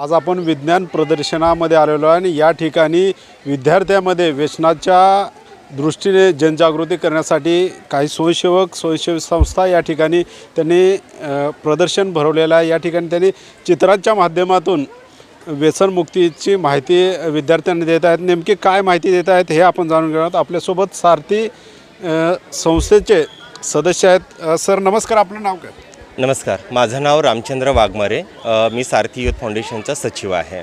आज आपण विज्ञान प्रदर्शनामध्ये आलेलो आहे आणि या ठिकाणी विद्यार्थ्यामध्ये व्यसनाच्या दृष्टीने जनजागृती करण्यासाठी काही स्वयंसेवक स्वयंसेवी संस्था या ठिकाणी त्यांनी प्रदर्शन भरवलेलं आहे. या ठिकाणी त्यांनी चित्रांच्या माध्यमातून व्यसनमुक्तीची माहिती विद्यार्थ्यांना देत आहेत. नेमकी काय माहिती देत आहेत हे आपण जाणून घेणार आहोत. आपल्यासोबत सारथी संस्थेचे सदस्य आहेत. सर नमस्कार. आपलं नाव काय? नमस्कार. माझं नाव रामचंद्र वाघमारे. मी सारथी युथ फाउंडेशनचा सचिव आहे.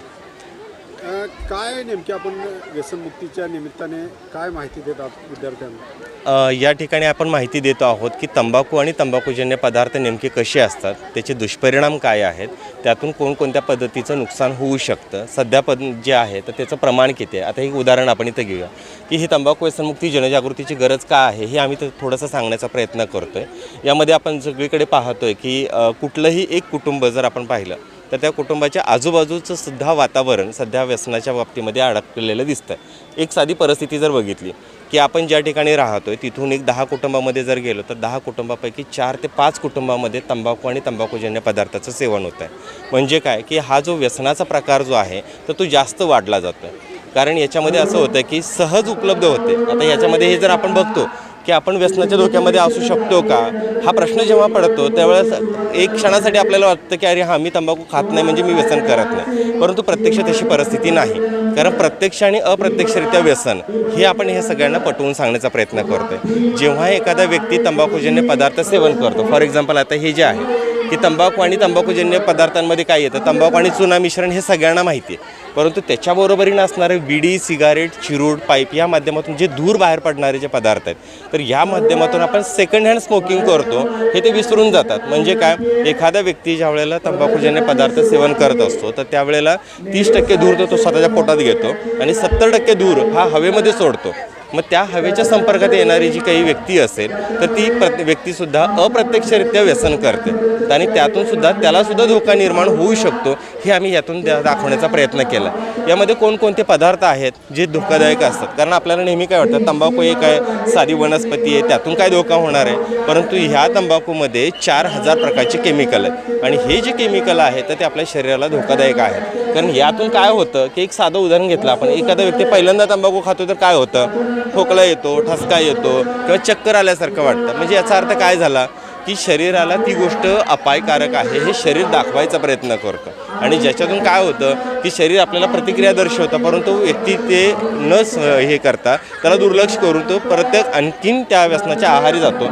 काय नेमकी आपण व्यसनमुक्तीच्या निमित्ताने काय माहिती देतात विद्यार्थ्यांना? अ, या ठिकाणी आपण माहिती देतो आहोत की तंबाखू आणि तंबाखूजन्य पदार्थ नेमके कसे असतात त्याचे दुष्परिणाम काय आहेत त्यातून कोणकोणत्या पद्धतीचं नुकसान होऊ शकतं सध्या पद जे आहे तर त्याचं प्रमाण किती आहे? आता एक उदाहरण आपण इथं घेऊया. की ही तंबाखू व्यसनमुक्ती जनजागृतीची गरज का आहे हे आम्ही तर थोडंसं सांगण्याचा प्रयत्न करतो आहे यामध्ये आपण सगळीकडे पाहतो आहे की अ, कुठलंही एक कुटुंब जर आपण पाहिलं तर त्या कुटुंबाच्या आजूबाजूचं सुद्धा वातावरण सध्या व्यसनाच्या बाबतीमध्ये अडकलेलं दिसतं एक साधी परिस्थिती जर बघितली की आपण ज्या ठिकाणी राहतो आहे तिथून एक दहा कुटुंबामध्ये जर गेलो तर दहा कुटुंबापैकी चार ते पाच कुटुंबामध्ये तंबाखू आणि तंबाखूजन्य पदार्थाचं सेवन होतं आहे म्हणजे काय की हा जो व्यसनाचा प्रकार जो आहे तर तो जास्त वाढला जातो कारण याच्यामध्ये असं होतं की सहज उपलब्ध होते. आता याच्यामध्ये हे जर आपण बघतो की आपण व्यसनाच्या धोक्यामध्ये असू शकतो का? हा प्रश्न जेव्हा पडतो त्यावेळेस एक क्षणासाठी आपल्याला वाटतं की अरे हां मी तंबाखू खात नाही म्हणजे मी व्यसन करत नाही. परंतु प्रत्यक्ष तशी परिस्थिती नाही. कारण प्रत्यक्ष आणि अप्रत्यक्षरित्या व्यसन हे आपण हे सगळ्यांना पटवून सांगण्याचा प्रयत्न करतोय. जेव्हा एखादा व्यक्ती तंबाखूजन्य पदार्थ सेवन करतो फॉर एक्झाम्पल आता हे जे आहे की तंबाखू आणि तंबाखूजन्य पदार्थांमध्ये काय येतं? तंबाखू आणि चुना मिश्रण हे सगळ्यांना माहिती आहे. परंतु त्याच्याबरोबरीनं असणारे विडी सिगारेट चिरूड पाईप या माध्यमातून जे दूर बाहेर पडणारे जे पदार्थ आहेत तर या माध्यमातून आपण सेकंड हँड स्मोकिंग करतो हे ते विसरून जातात. म्हणजे काय? एखादा व्यक्ती ज्या वेळेला तंबाखूजन्य पदार्थ सेवन करत असतो तर त्यावेळेला तीस टक्के धूर तो स्वतःच्या पोटात घेतो आणि सत्तर टक्के धूर हा हवेमध्ये सोडतो. मग त्या हवेच्या संपर्कात येणारी जी काही व्यक्ती असेल तर ती प्रत व्यक्तीसुद्धा अप्रत्यक्षरित्या व्यसन करते. आणि त्यातूनसुद्धा त्यालासुद्धा धोका निर्माण होऊ शकतो हे आम्ही यातून दाखवण्याचा प्रयत्न केला. यामध्ये कोणकोणते पदार्थ आहेत जे धोकादायक असतात? कारण आपल्याला नेहमी काय वाटतं तंबाखू एक आहे साधी वनस्पती आहे त्यातून काय धोका होणार आहे? परंतु ह्या तंबाखूमध्ये चार हजार प्रकारचे केमिकल आहेत. आणि हे जे केमिकल आहे तर ते आपल्या शरीराला धोकादायक आहेत. कारण यातून काय होतं की एक साधं उदाहरण घेतलं आपण. एखादा व्यक्ती पहिल्यांदा तंबाखू खातो तर काय होतं? खोकला येतो ठसका येतो किंवा चक्कर आल्यासारखं वाटतं. म्हणजे याचा अर्थ काय झाला? की शरीराला ती गोष्ट अपायकारक आहे हे शरीर दाखवायचा प्रयत्न करतं. आणि ज्याच्यातून काय होतं की शरीर आपल्याला प्रतिक्रिया दर्शवतं परंतु व्यक्ती ते न स- हे करता त्याला दुर्लक्ष करून तो प्रत्येक आणखीन त्या व्यसनाच्या आहारी जातो.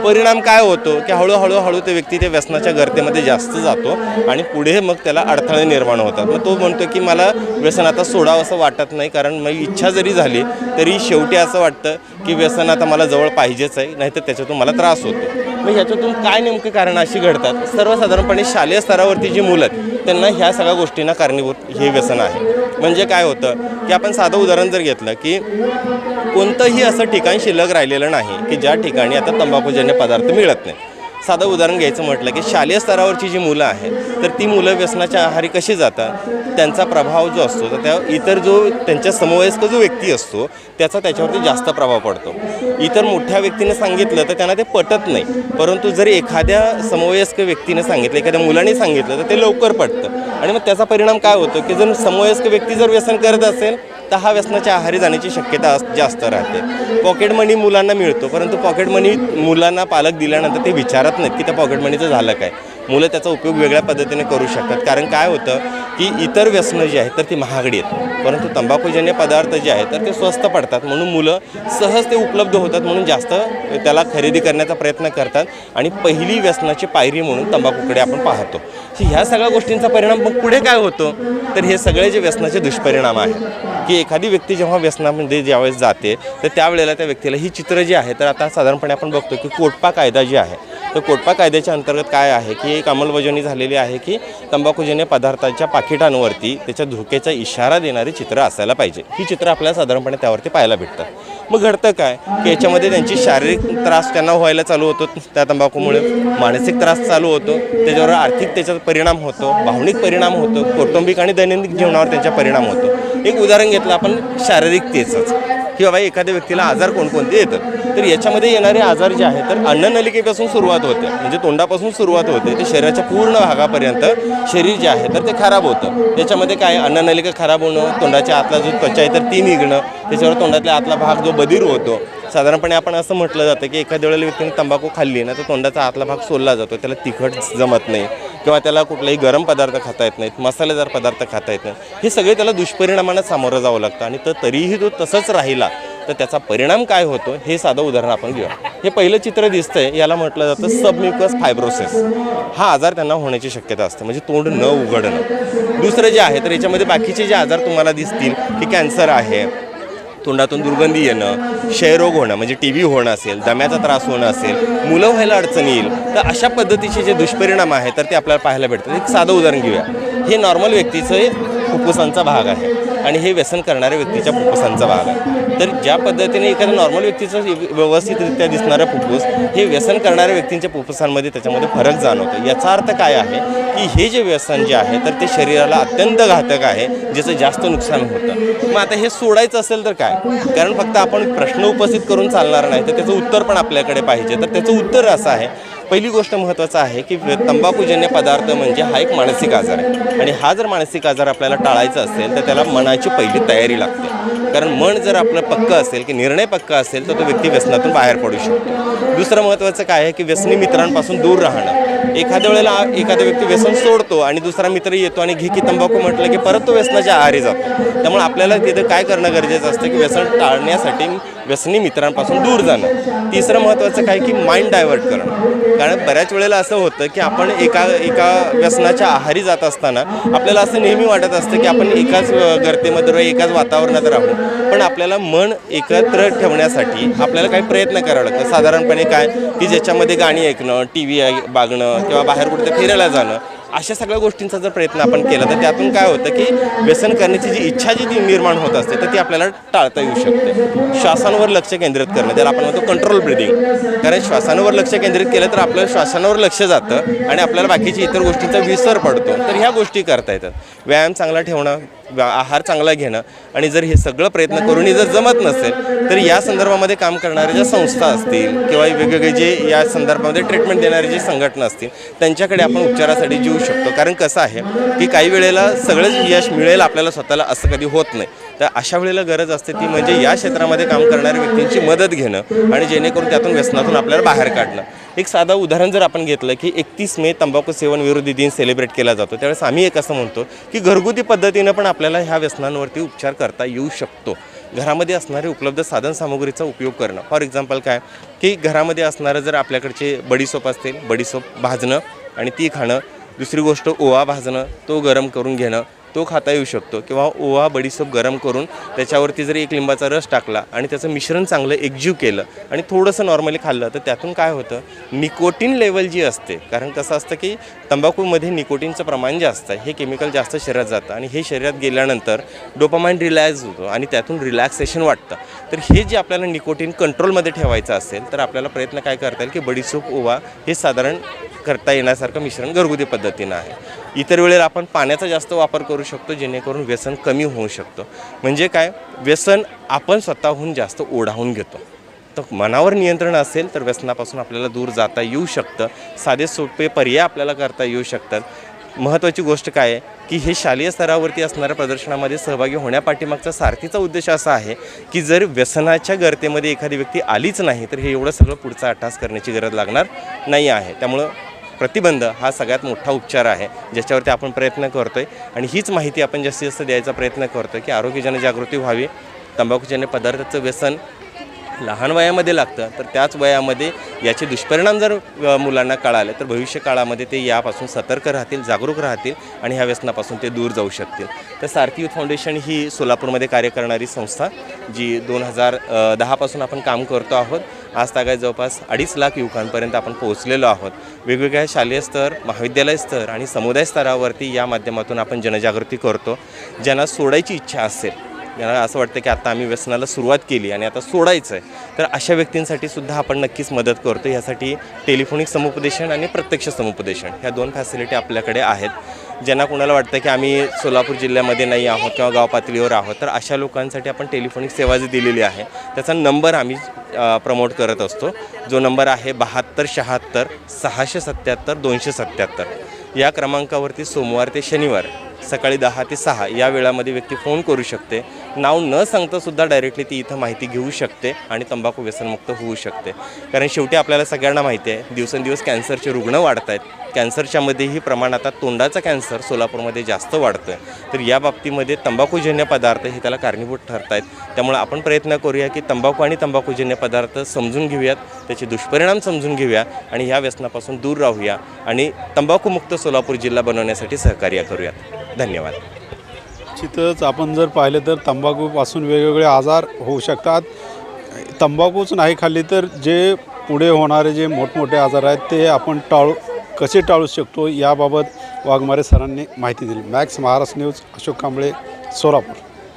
परिणाम काय होतो की हळूहळू हळू ते व्यक्ती त्या व्यसनाच्या गर्तेमध्ये जास्त जातो आणि पुढे मग त्याला अडथळे निर्माण होतात. मग तो म्हणतो की मला व्यसन आता सोडावं असं वाटत नाही कारण मग इच्छा जरी झाली तरी शेवटी असं वाटतं की व्यसन आता मला जवळ पाहिजेच आहे नाहीतर त्याच्यातून मला त्रास होतो. मग ह्याच्यातून काय नेमकं कारण अशी घडतात? सर्वसाधारणपणे शालेय स्तरावरती जी मुलं आहेत त्यांना ह्या सगळ्या गोष्टींना कारणीभूत हे व्यसन आहे. म्हणजे काय होतं की आपण साधं उदाहरण जर घेतलं की कोणतंही असं ठिकाण शिल्लक राहिलेलं नाही की ज्या ठिकाणी आता तंबाखूजन्य पदार्थ मिळत नाही साधं उदाहरण घ्यायचं म्हटलं की शालेय स्तरावरची जी मुलं आहेत तर ती मुलं व्यसनाच्या आहारी कशी जातात? त्यांचा प्रभाव जो असतो तर त्या इतर जो त्यांच्या समवयस्क जो व्यक्ती असतो त्याचा त्याच्यावरती जास्त प्रभाव पडतो. इतर मोठ्या व्यक्तीने सांगितलं तर त्यांना ते पटत नाही. परंतु जर एखाद्या समवयस्क व्यक्तीने सांगितलं एखाद्या मुलाने सांगितलं तर ते लवकर पटतं. आणि मग त्याचा परिणाम काय होतो की जर समवयस्क व्यक्ती जर व्यसन करत असेल तर हा व्यसनाच्या आहारी जाण्याची शक्यता अस- जास्त राहते. पॉकेट मनी मुलांना मिळतो परंतु पॉकेट मनी मुलांना पालक दिल्यानंतर ते विचारत नाहीत की त्या पॉकेट मनीचं झालं काय. मुलं त्याचा उपयोग वेगळ्या पद्धतीने करू शकतात. कारण काय होतं की इतर व्यसनं जी आहेत तर ती महागडी आहेत. परंतु तंबाखूजन्य पदार्थ जे आहेत तर ते स्वस्त पडतात. म्हणून मुलं सहज ते उपलब्ध होतात म्हणून जास्त त्याला खरेदी करण्याचा प्रयत्न करतात. आणि पहिली व्यसनाची पायरी म्हणून तंबाखूकडे आपण पाहतो. ह्या सगळ्या गोष्टींचा परिणाम मग पुढे काय होतो? तर हे सगळे जे व्यसनाचे दुष्परिणाम आहेत. की एखादी व्यक्ती जेव्हा व्यसनामध्ये ज्यावेळेस जाते तर त्यावेळेला त्या व्यक्तीला ही चित्र जी आहे तर आता साधारणपणे आपण बघतो की कोटपा कायदा जी आहे तर कोटपा कायद्याच्या अंतर्गत काय आहे की एक अंमलबजावणी झालेली आहे की तंबाखूजन्य पदार्थाच्या पाकिटांवरती त्याच्या धोक्याचा इशारा देणारी चित्र असायला पाहिजे. ही चित्र आपल्याला साधारणपणे त्यावरती पाहायला भेटतात. मग घडतं काय? की याच्यामध्ये त्यांची शारीरिक त्रास त्यांना व्हायला चालू होतो त्या तंबाखूमुळे. मानसिक त्रास चालू होतो. त्याच्यावर आर्थिक त्याचा परिणाम होतो. भावनिक परिणाम होतो. कौटुंबिक आणि दैनंदिन जीवनावर त्यांचा परिणाम होतो. एक उदाहरण घेतलं आपण शारीरिकतेचंच की बाबा एखाद्या व्यक्तीला आजार कोणकोणते येतात तर याच्यामध्ये येणारे आजार जे आहेत तर अन्ननलिकेपासून सुरुवात होते. म्हणजे तोंडापासून सुरुवात होते. ते शरीराच्या पूर्ण भागापर्यंत शरीर जे आहे तर ते खराब होतं. त्याच्यामध्ये काय अन्ननलिका खराब होणं तोंडाच्या आतला जो त्वचा आहे तर ती निघणं त्याच्यावर तोंडातल्या आतला भाग जो बधीर होतो. साधारणपणे आपण असं म्हटलं जातं की एखाद्या वेळेला व्यक्तीने तंबाखू खाल्ली ना तर तोंडाचा आतला भाग सोलला जातो. त्याला तिखट जमत नाही. किंवा त्याला कुठलाही गरम पदार्थ खाता येत नाहीत मसालेदार पदार्थ खाता येत नाहीत हे सगळे त्याला दुष्परिणामांना सामोरं जावं लागतं. आणि तर तरीही तो तसंच राहिला तर त्याचा परिणाम काय होतो हे साधं उदाहरण आपण घेऊया. हे पहिलं चित्र दिसतंय याला म्हटलं जातं सबम्युकस फायब्रोसिस हा आजार त्यांना होण्याची शक्यता असते म्हणजे तोंड न उघडणं. दुसरं जे आहे तर याच्यामध्ये बाकीचे जे आजार तुम्हाला दिसतील की कॅन्सर आहे तोंडातून दुर्गंधी येणं क्षयरोग होणं म्हणजे टी व्ही होणं असेल दम्याचा त्रास होणं असेल मुलं व्हायला अडचण येईल तर अशा पद्धतीचे जे दुष्परिणाम आहेत तर ते आपल्याला पाहायला भेटतात. एक साधं उदाहरण घेऊया. हे नॉर्मल व्यक्तीचं फुफ्फुसांचा भाग आहे. आणि हे व्यसन करणाऱ्या व्यक्तीच्या फुफ्फुसांचा भाग आहे. तर ज्या पद्धतीने एखाद्या नॉर्मल व्यक्तीचं व्यवस्थितरित्या दिसणारं फुफ्फुस हे व्यसन करणाऱ्या व्यक्तींच्या फुफ्फुसांमध्ये त्याच्यामध्ये फरक जाणवतो. याचा अर्थ काय आहे की हे जे व्यसन जे आहे तर ते शरीराला अत्यंत घातक आहे ज्याचं जास्त नुकसान होतं. मग आता हे सोडायचं असेल तर काय? कारण फक्त आपण प्रश्न उपस्थित करून चालणार नाही तर त्याचं उत्तर पण आपल्याकडे पाहिजे. तर त्याचं उत्तर असं आहे पहिली गोष्ट महत्त्वाचं आहे की तंबाखूजन्य पदार्थ म्हणजे हा एक मानसिक आजार आहे. आणि हा जर मानसिक आजार आपल्याला टाळायचा असेल तर त्याला मनाची पहिली तयारी लागते. कारण मन जर आपलं पक्कं असेल की निर्णय पक्का असेल तर तो व्यक्ती व्यसनातून बाहेर पडू शकतो. दुसरं महत्त्वाचं काय आहे की व्यसनी मित्रांपासून दूर राहणं. एखाद्या वेळेला एखादा व्यक्ती व्यसन सोडतो आणि दुसरा मित्र येतो आणि घे की तंबाखू म्हटलं की परत तो व्यसनाच्या आहारी जातो. त्यामुळे आपल्याला तिथं काय करणं गरजेचं असतं की व्यसन टाळण्यासाठी व्यसनी मित्रांपासून दूर जाणं. तिसरं महत्त्वाचं काय की माइंड डायव्हर्ट करणं. कारण बऱ्याच वेळेला असं होतं की आपण एका एका व्यसनाच्या आहारी जात असताना आपल्याला असं नेहमी वाटत असतं की आपण एकाच गर्तेमध्ये राहू एकाच वातावरणात राहू. पण आपल्याला मन एकत्र ठेवण्यासाठी आपल्याला काही प्रयत्न करावं लागतं साधारणपणे काय की ज्याच्यामध्ये गाणी ऐकणं टी व्ही बागणं किंवा बाहेर कुठे फिरायला जाणं अशा सगळ्या गोष्टींचा जर प्रयत्न आपण केला तर त्यातून काय होतं की व्यसन करण्याची जी इच्छा जी ती निर्माण होत असते तर ती आपल्याला टाळता येऊ शकते. श्वासांवर लक्ष केंद्रित करणं त्याला आपण म्हणतो कंट्रोल ब्रिदिंग कारण श्वासांवर लक्ष केंद्रित केलं तर आपलं श्वासांवर लक्ष जातं आणि आपल्याला बाकीच्या इतर गोष्टींचा विसर पडतो. तर ह्या गोष्टी करता येतात. व्यायाम चांगला ठेवणं आहार चांगला घेणं आणि जर हे सगळं प्रयत्न करूनही जर जमत नसेल तर या संदर्भामध्ये काम करणाऱ्या ज्या संस्था असतील किंवा वेगवेगळे जे या संदर्भामध्ये ट्रीटमेंट देणारे जे संघटना असतील त्यांच्याकडे आपण उपचारासाठी जीव शकतो. कारण कसं आहे की काही वेळेला सगळंच यश मिळेल आपल्याला स्वतःला असं कधी होत नाही. तर अशा वेळेला गरज असते ती म्हणजे या क्षेत्रामध्ये काम करणाऱ्या व्यक्तींची मदत घेणं आणि जेणेकरून त्यातून व्यसनातून आपल्याला बाहेर काढणं. एक साधं उदाहरण जर आपण घेतलं की एकतीस मे तंबाखू सेवन विरोधी दिन सेलिब्रेट केला जातो त्यावेळेस आम्ही एक असं म्हणतो की घरगुती पद्धतीनं पण आपल्याला ह्या व्यसनांवरती उपचार करता येऊ शकतो. घरामध्ये असणारे उपलब्ध साधनसामुग्रीचा उपयोग करणं. फॉर एक्झाम्पल काय? की घरामध्ये असणारं जर आपल्याकडचे बडीसोप असतील बडीसोप भाजणं आणि ती खाणं. दुसरी गोष्ट ओवा भाजणं तो गरम करून घेणं. तो खाता येऊ शकतो. किंवा ओवा बडीसोप गरम करून त्याच्यावरती जर एक लिंबाचा रस टाकला आणि त्याचं मिश्रण चांगलं एकजीव केलं आणि थोडंसं नॉर्मली खाल्लं तर त्यातून काय होतं? निकोटीन लेवल जी असते कारण कसं असतं की तंबाखूमध्ये निकोटीनचं प्रमाण जास्त आहे. हे केमिकल जास्त शरीरात जातं आणि हे शरीरात गेल्यानंतर डोपामाइन रिलॅक्स होतो आणि त्यातून रिलॅक्सेशन वाटतं. तर हे जे आपल्याला निकोटीन कंट्रोलमध्ये ठेवायचं असेल तर आपल्याला प्रयत्न काय करता येईल की बडीसोप ओवा हे साधारण करता येण्यासारखं मिश्रण घरगुती पद्धतीनं आहे. इतर वेळेला आपण पाण्याचा जास्त वापर करू शकतो जेणेकरून व्यसन कमी होऊ शकतं. म्हणजे काय? व्यसन आपण स्वतःहून जास्त ओढावून घेतो. तर मनावर नियंत्रण असेल तर व्यसनापासून आपल्याला दूर जाता येऊ शकतं. साधे सोपे पर्याय आपल्याला करता येऊ शकतात. महत्त्वाची गोष्ट काय आहे? की हे शालेय स्तरावरती असणाऱ्या प्रदर्शनामध्ये सहभागी होण्यापाठीमागचा सारथीचा उद्देश असा आहे की जर व्यसनाच्या गर्तेमध्ये एखादी व्यक्ती आलीच नाही तर हे एवढं सगळं पुढचा अटास करण्याची गरज लागणार नाही आहे. त्यामुळं प्रतिबंध हा सगळ्यात मोठा उपचार आहे ज्याच्यावरती आपण प्रयत्न करतोय. आणि हीच माहिती आपण जास्तीत जास्त द्यायचा प्रयत्न करतोय की आरोग्य जनजागृती व्हावी. तंबाखूजन्य पदार्थाचं व्यसन लहान वयामध्ये लागतं तर त्याच वयामध्ये याचे दुष्परिणाम जर मुलांना कळाले तर भविष्य काळामध्ये ते यापासून सतर्क राहतील जागरूक राहतील आणि ह्या व्यसनापासून ते दूर जाऊ शकतील. तर सारथी युथ फाउंडेशन ही सोलापूरमध्ये कार्य करणारी संस्था जी दोन हजार दहापासून आपण काम करतो आहोत. आज तागाय जवळपास अडीच लाख युवकांपर्यंत आपण पोहोचलेलो आहोत. वेगवेगळ्या शालेय स्तर महाविद्यालय स्तर आणि समुदाय स्तरावरती या माध्यमातून आपण जनजागृती करतो. ज्यांना सोडायची इच्छा असेल ज्यांना असं वाटतं की आता आम्ही व्यसनाला सुरुवात केली आणि आता सोडायचं आहे तर अशा व्यक्तींसाठी सुद्धा आपण नक्कीच मदत करतो. यासाठी टेलिफोनिक समुपदेशन आणि प्रत्यक्ष समुपदेशन ह्या दोन फॅसिलिटी आपल्याकडे आहेत. ज्यांना कुणाला वाटतं की आम्ही सोलापूर जिल्ह्यामध्ये नाही आहोत किंवा गाव पातळीवर आहोत तर अशा लोकांसाठी आपण टेलिफोनिक सेवा जी दिलेली आहे त्याचा नंबर आम्ही प्रमोट करत असतो. जो नंबर आहे बहात्तर शहात्तर सहाशे सत्त्याहत्तर दोनशे सत्त्याहत्तर या क्रमांकावरती सोमवार ते शनिवार सकाळी दहा ते सहा या वेळामध्ये व्यक्ती फोन करू शकते. नाव न सांगतासुद्धा डायरेक्टली ती इथं माहिती घेऊ शकते आणि तंबाखू व्यसनमुक्त होऊ शकते. कारण शेवटी आपल्याला सगळ्यांना माहिती आहे दिवसेंदिवस कॅन्सरचे रुग्ण वाढत आहेत कॅन्सरच्यामध्येही प्रमाण आता तोंडाचा कॅन्सर सोलापूरमध्ये जास्त वाढतो आहे तर या बाबतीमध्ये तंबाखूजन्य पदार्थ हे त्याला कारणीभूत ठरत आहेत त्यामुळे आपण प्रयत्न करूया की तंबाखू आणि तंबाखूजन्य पदार्थ समजून घेऊयात त्याचे दुष्परिणाम समजून घेऊया आणि ह्या व्यसनापासून दूर राहूया आणि तंबाखूमुक्त सोलापूर जिल्हा बनवण्यासाठी सहकार्य करूयात. धन्यवाद. निश्चितच आपण जर पाहिलं तर तंबाखूपासून वेगवेगळे आजार होऊ शकतात. तंबाखूच नाही खाल्ली तर जे पुढे होणारे जे मोठमोठे आजार आहेत ते आपण टाळू कसे टाळू शकतो याबाबत वाघमारे सरांनी माहिती दिली. Max Maharashtra news Ashok Kamble Solapur.